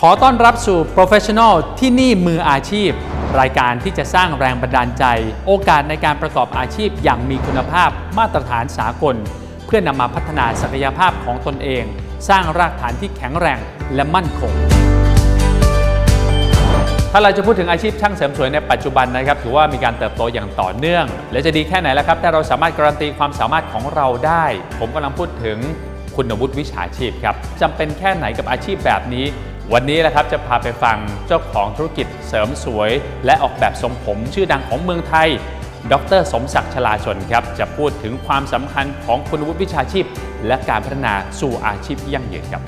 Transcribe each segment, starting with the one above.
ขอต้อนรับสู่ Professional ที่นี่มืออาชีพ รายการที่จะสร้างแรงบันดาลใจ โอกาสในการประกอบอาชีพอย่างมีคุณภาพมาตรฐานสากล เพื่อนำมาพัฒนาศักยภาพของตนเอง สร้างรากฐานที่แข็งแรงและมั่นคง ถ้าเราจะพูดถึงอาชีพช่างเสริมสวยในปัจจุบันนะครับ ถือว่ามีการเติบโตอย่างต่อเนื่อง และจะดีแค่ไหนล่ะครับถ้าเราสามารถการันตีความสามารถของเราได้ ผมกำลังพูดถึงคุณวุฒิวิชาชีพครับจำเป็นแค่ไหนกับอาชีพแบบนี้ วันนี้แหละครับจะพาไปฟังเจ้าของธุรกิจเสริมสวย และออกแบบทรงผมชื่อดังของเมืองไทย ดร สมศักดิ์ชลาชนครับ จะพูดถึงความสำคัญของคุณวุฒิวิชาชีพ และการพัฒนาสู่อาชีพยั่งยืนครับ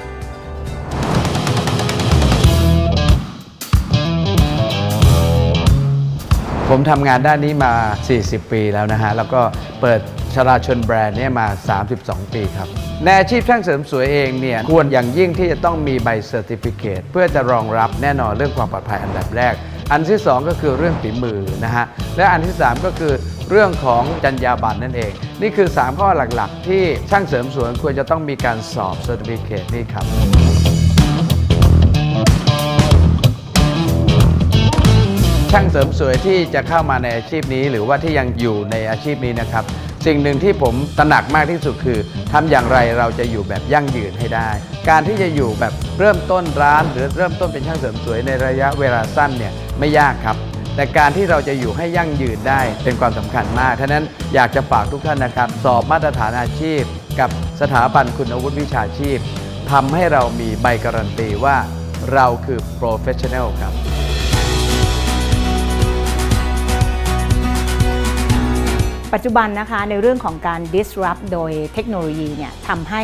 ผมทำงานด้านนี้มา 40 ปีแล้วนะฮะ แล้วก็เปิด ชลาชนแบรนด์เนี่ยมา 32 ปีครับ ในอาชีพช่างเสริมสวยเองเนี่ยควรอย่างยิ่งที่จะต้องมีใบเซอร์ติฟิเคตเพื่อจะรองรับแน่นอนเรื่องความปลอดภัยอันดับแรก อันที่ 2 ก็คือเรื่องฝีมือนะฮะ และอันที่ 3 ก็คือเรื่องของจรรยาบรรณนั่นเอง นี่คือ 3 ข้อหลักๆ ที่ช่างเสริมสวยควรจะต้องมีการสอบเซอร์ติฟิเคตนี่ครับช่างเสริมสวยที่จะเข้ามาในอาชีพนี้ หรือว่าที่ยังอยู่ในอาชีพนี้นะครับ สิ่งหนึ่งที่ผมตระหนักมากที่สุดคือทำอย่างไรเราจะอยู่แบบยั่งยืนให้ได้ การที่จะอยู่แบบเริ่มต้นร้าน หรือเริ่มต้นเป็นช่างเสริมสวยในระยะเวลาสั้นเนี่ยไม่ยากครับ แต่การที่เราจะอยู่ให้ยั่งยืนได้เป็นความสำคัญมากท่านั้นอยากจะฝากทุกท่านนะครับ สอบมาตรฐานอาชีพ กับสถาบันคุณวุฒิวิชาชีพทำให้เรามีใบการันตีว่าเราคือ professional ครับ ปัจจุบันนะคะในเรื่องของการ disrupt โดยเทคโนโลยีเนี่ยทำให้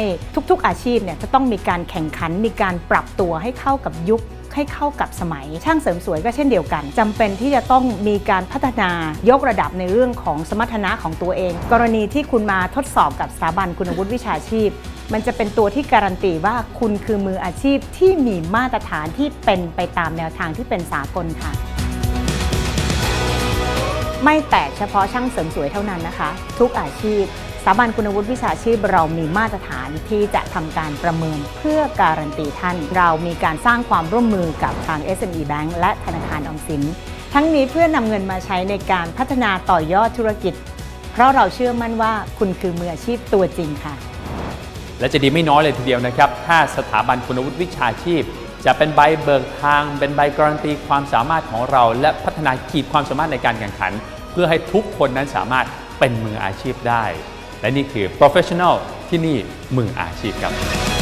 ทุกๆอาชีพเนี่ยจะต้องมีการแข่งขันมีการปรับตัวให้เข้ากับยุคให้เข้ากับสมัย ช่างเสริมสวยก็เช่นเดียวกันจำเป็นที่จะต้องมีการพัฒนายกระดับในเรื่องของสมรรถนะของตัวเอง กรณีที่คุณมาทดสอบกับสถาบันคุณวุฒิวิชาชีพ มันจะเป็นตัวที่การันตีว่าคุณคือมืออาชีพที่มีมาตรฐานที่เป็นไปตามแนวทางที่เป็นสากลค่ะ ไม่แต่เฉพาะช่างเสริมสวยเท่านั้นนะคะ ทุกอาชีพสถาบันคุณวุฒิวิชาชีพเรามีมาตรฐานที่จะทำการประเมินเพื่อการันตีท่าน เรามีการสร้างความร่วมมือกับทาง SME Bank และธนาคารออมสิน ทั้งนี้เพื่อนำเงินมาใช้ในการพัฒนาต่อยอดธุรกิจ เพราะเราเชื่อมั่นว่าคุณคือมืออาชีพตัวจริงค่ะ และจะดีไม่น้อยเลยทีเดียวนะครับ ถ้าสถาบันคุณวุฒิวิชาชีพ จะเป็นใบเบิกทาง เป็นใบการันตีความสามารถของเรา และพัฒนาขีดความสามารถในการแข่งขัน เพื่อให้ทุกคนนั้นสามารถเป็นมืออาชีพได้ และนี่คือ professional ที่นี่มืออาชีพครับ